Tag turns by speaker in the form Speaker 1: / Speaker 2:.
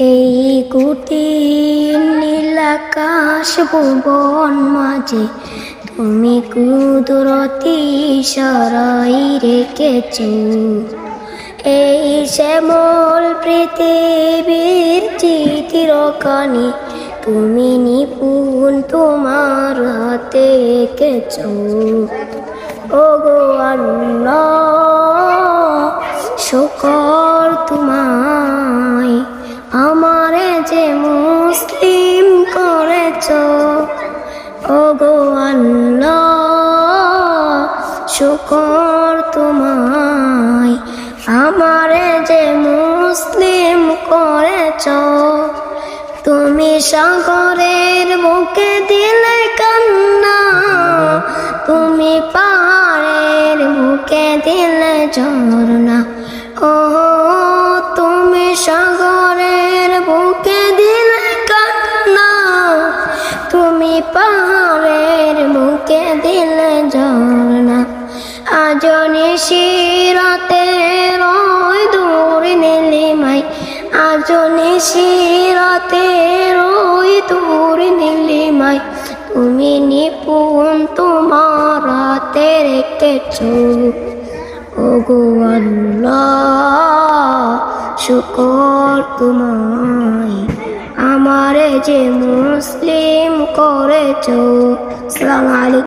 Speaker 1: এই কুটির নীলাকাশ ভুবন মাঝে, তুমি কুদরতি সরাই রেখেছ। এই শ্যামল পৃথিবীর চিত্রকানি তুমি নিপুণ তোমার হাতে এঁকেছ। ও গো আল্লাহ শুকর তোমায় শুকর তোমায়। আমারে যে মুসলিম করেছ, তুমি সাগরের বুকে দিলে কান্না। তুমি পাহাড়ের বুকে দিলে ঝর্ণা। ও আজনে শিরতে রয় দূর নীলিমাই। আজনে শিরাতে রয় দূর নীলিমাই। তুমি নিপুণ তোমার হাতে রেখেছ। ও গো আল্লাহ, শুকর তোমায়। আমারে যে মুসলিম করেছ। সালাম